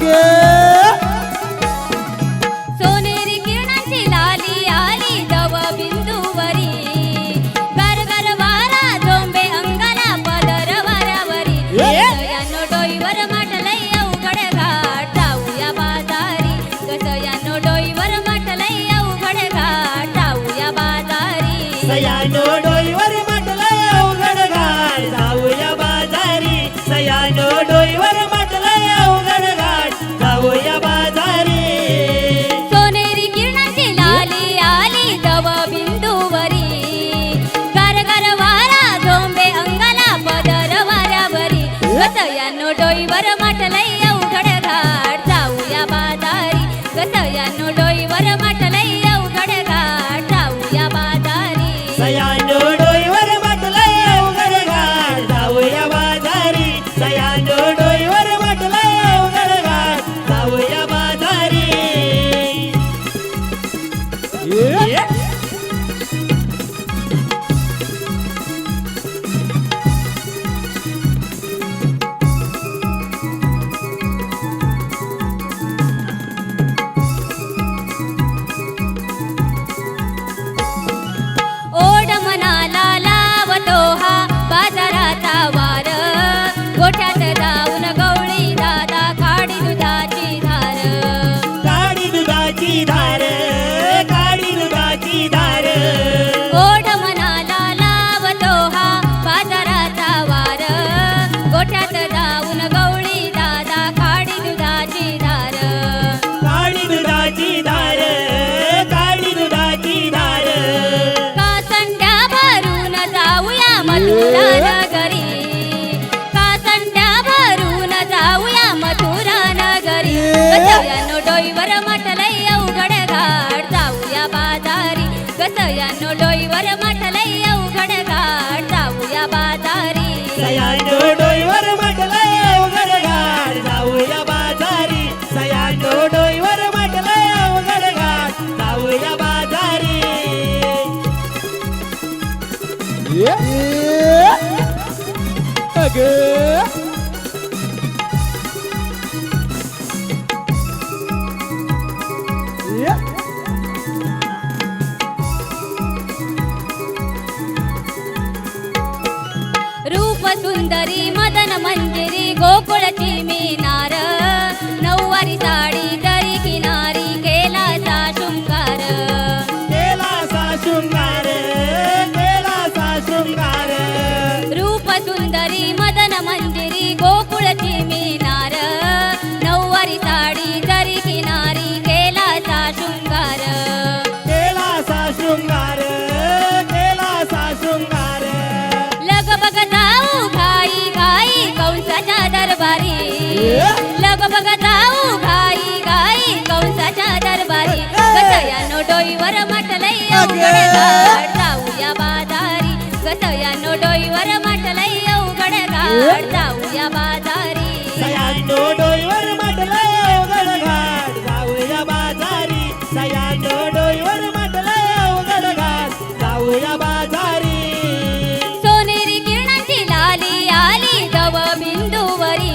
अगे सोनेरी किरणांची लाली आली दव बिंदूवरी. गरगर वारा झोंबे अंगाला पदर वाऱ्यावरी. कसयानो डोईवर माटलई अवघड घाट. जाऊया बाजारी. कसयानो डोईवर माटलई अवघड घाट. जाऊया बाजारी. सयानो डोईवर म्हटलंय अवघड घाट. जाऊया बाजारी. सयानो डोईवर म्हटलंय जाऊया बाजारी. सोनेरी किरणांची लाली आली दव बिंदूवरी. गरगर वारा झोंबे अंगाला पदर वाऱ्यावरी. गतयानो डोईवर माटलई अवघड घाट जाऊया बाजार. ये. कसयानो डोईवर मटलई अवघड घाट. जाऊया बाजारी. कसयानो डोईवर मटलई अवघड घाट. जाऊया बाजारी. सयानो डोईवर म्हटलंय अवघड घाट. जाऊया बाजारी. सयानो डोईवर म्हटलंय अवघड घाट. जाऊया बाजारी. अगे. सुंदरी मदन मंजिरी गोकुळची मीनार नऊवारी साडी दरी किनारी केला सा शृंगार. केला सा शृंगार केला सा शृंगार. रूप सुंदरी मदन मंजिरी जाऊया बाजारी कसयानो डोईवर म्हटलई अवघड घाट. जाऊया बाजारी. सयानो डोईवर म्हटलंय अवघड घाट. जाऊया बाजारी सयानो डोईवर म्हटलंय अवघड घाट. जाऊया बाजारी. सोनेरी किरणांची लाली आली दव बिंदूवरी.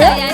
बाजारी